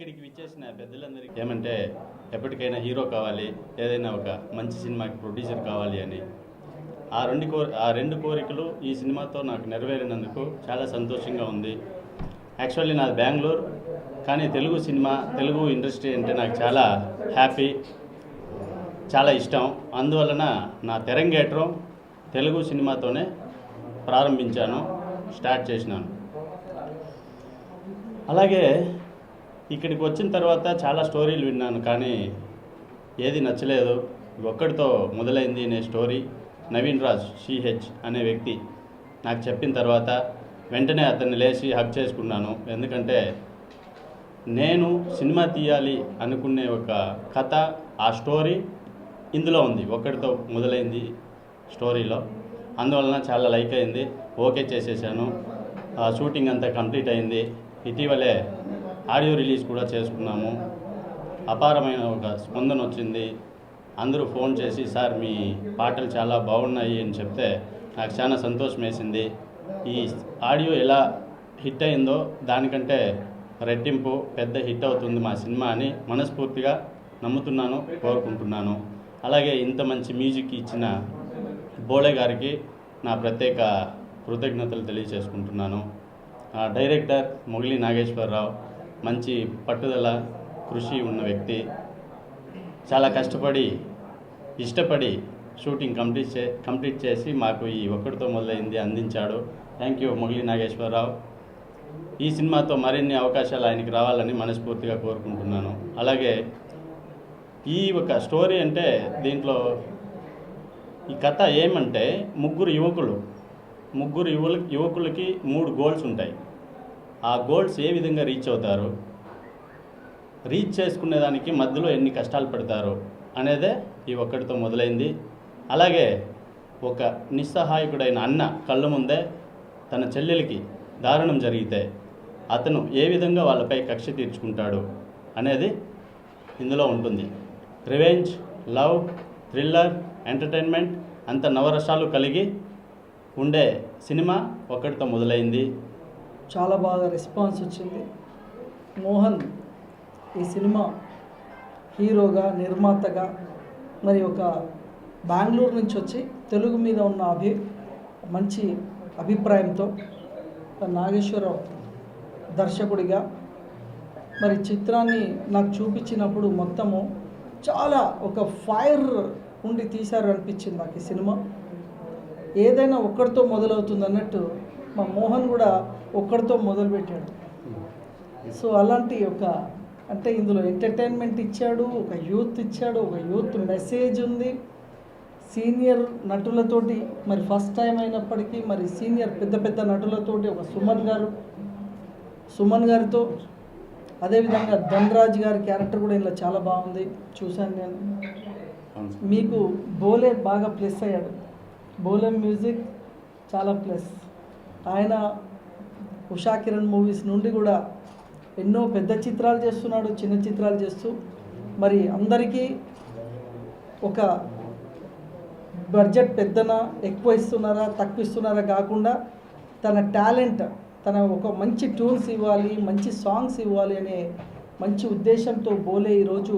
పెద్దలందరికీ ఏమంటే ఎప్పటికైనా హీరో కావాలి ఏదైనా ఒక మంచి సినిమాకి ప్రొడ్యూసర్ కావాలి అని. ఆ రెండు కో ఆ రెండు కోరికలు ఈ సినిమాతో నాకు నెరవేరినందుకు చాలా సంతోషంగా ఉంది. యాక్చువల్లీ నాది బెంగళూరు కానీ తెలుగు సినిమా తెలుగు ఇండస్ట్రీ అంటే నాకు చాలా హ్యాపీ చాలా ఇష్టం. అందువలన నా తెరంగేట్రం తెలుగు సినిమాతోనే ప్రారంభించాను స్టార్ట్ చేసినాను. అలాగే ఇక్కడికి వచ్చిన తర్వాత చాలా స్టోరీలు విన్నాను కానీ ఏది నచ్చలేదు. ఒక్కడితో మొదలైంది అనే స్టోరీ. నవీన్ రాజ్ సిహెచ్ అనే వ్యక్తి నాకు చెప్పిన తర్వాత వెంటనే అతన్ని లేచి హక్ చేసుకున్నాను. ఎందుకంటే నేను సినిమా తీయాలి అనుకునే ఒక కథ ఆ స్టోరీ ఇందులో ఉంది. ఒక్కడితో మొదలైంది స్టోరీలో. అందువలన చాలా లైక్ అయింది. ఓకే చేసేసాను. ఆ షూటింగ్ అంతా కంప్లీట్ అయింది. ఇటీవలే ఆడియో రిలీజ్ కూడా చేసుకున్నాము. అపారమైన ఒక స్పందన వచ్చింది. అందరూ ఫోన్ చేసి సార్ మీ పాటలు చాలా బాగున్నాయి అని చెప్తే నాకు చాలా సంతోషం వేసింది. ఈ ఆడియో ఎలా హిట్ అయిందో దానికంటే రెట్టింపు పెద్ద హిట్ అవుతుంది మా సినిమా అని మనస్ఫూర్తిగా నమ్ముతున్నాను కోరుకుంటున్నాను. అలాగే ఇంత మంచి మ్యూజిక్ ఇచ్చిన బోలే గారికి నా ప్రత్యేక కృతజ్ఞతలు తెలియజేసుకుంటున్నాను. డైరెక్టర్ మొగిలి నాగేశ్వరరావు మంచి పట్టుదల కృషి ఉన్న వ్యక్తి. చాలా కష్టపడి ఇష్టపడి షూటింగ్ కంప్లీట్ చే కంప్లీట్ చేసి మాకు ఈ ఒక్కడితో మొదలైంది అందించాడు. Thank you Mogili Nageswararao. ఈ సినిమాతో మరిన్ని అవకాశాలు ఆయనకి రావాలని మనస్ఫూర్తిగా కోరుకుంటున్నాను. అలాగే ఈ ఒక స్టోరీ అంటే దీంట్లో ఈ కథ ఏమంటే ముగ్గురు యువకులు ముగ్గురు యువల యువకులకి మూడు గోల్స్ ఉంటాయి. ఆ గోల్స్ ఏ విధంగా రీచ్ అవుతారు? రీచ్ చేసుకునేదానికి మధ్యలో ఎన్ని కష్టాలు పడతారు? అనేదే ఈ ఒక్కడితో మొదలైంది. అలాగే ఒక నిస్సహాయకుడైన అన్న కళ్ళ ముందే తన చెల్లెలికి దారుణం జరిగితే అతను ఏ విధంగా వాళ్ళపై కక్ష తీర్చుకుంటాడు అనేది ఇందులో ఉంటుంది. రివెంజ్ లవ్ థ్రిల్లర్ ఎంటర్టైన్మెంట్ అంత నవరసాలు కలిగి ఉండే సినిమా ఒక్కడితో మొదలైంది. చాలా బాగా రెస్పాన్స్ వచ్చింది. మోహన్ ఈ సినిమా హీరోగా నిర్మాతగా మరి ఒక బెంగళూరు నుంచి వచ్చి తెలుగు మీద ఉన్న అభి మంచి అభిప్రాయంతో నాగేశ్వరరావు దర్శకుడిగా మరి చిత్రాన్ని నాకు చూపించినప్పుడు మొత్తము చాలా ఒక ఫైర్ ఉండి తీశారు అనిపించింది నాకు ఈ సినిమా. ఏదైనా ఒక్కడితో మొదలవుతుంది అన్నట్టు మా మోహన్ కూడా ఒక్కడితో మొదలుపెట్టాడు. సో అలాంటి ఒక అంటే ఇందులో ఎంటర్టైన్మెంట్ ఇచ్చాడు ఒక యూత్ ఇచ్చాడు ఒక యూత్ మెసేజ్ ఉంది. సీనియర్ నటులతోటి మరి ఫస్ట్ టైం అయినప్పటికీ మరి సీనియర్ పెద్ద పెద్ద నటులతోటి ఒక సుమన్ గారు సుమన్ గారితో అదేవిధంగా ధనరాజ్ గారి క్యారెక్టర్ కూడా ఇలా చాలా బాగుంది. చూశాను నేను. మీకు బోలే బాగా ప్లస్ అయ్యాడు. బోలే మ్యూజిక్ చాలా ప్లస్. ఆయన ఉషా కిరణ్ మూవీస్ నుండి కూడా ఎన్నో పెద్ద చిత్రాలు చేస్తున్నాడు చిన్న చిత్రాలు చేస్తూ. మరి అందరికీ ఒక బడ్జెట్ పెద్దనా ఎక్కువ ఇస్తున్నారా తక్కువ ఇస్తున్నారా కాకుండా తన టాలెంట్ తన ఒక మంచి ట్యూన్స్ ఇవ్వాలి మంచి సాంగ్స్ ఇవ్వాలి అనే మంచి ఉద్దేశంతో బోలే ఈరోజు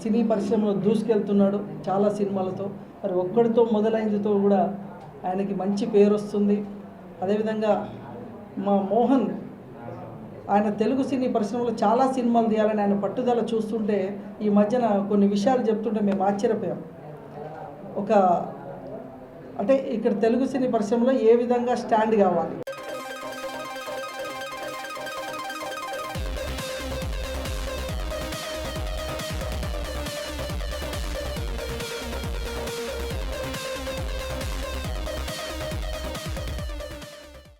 సినీ పరిశ్రమలో దూసుకెళ్తున్నాడు చాలా సినిమాలతో. మరి ఒక్కడితో మొదలైనదితో కూడా ఆయనకి మంచి పేరు వస్తుంది. అదేవిధంగా మా మోహన్ ఆయన తెలుగు సినీ పరిశ్రమలో చాలా సినిమాలు తీయాలని ఆయన పట్టుదల చూస్తుంటే ఈ మధ్యన కొన్ని విషయాలు చెప్తుంటే మేము ఆశ్చర్యపోయాం. ఒక అంటే ఇక్కడ తెలుగు సినీ పరిశ్రమలో ఏ విధంగా స్టాండ్ కావాలి?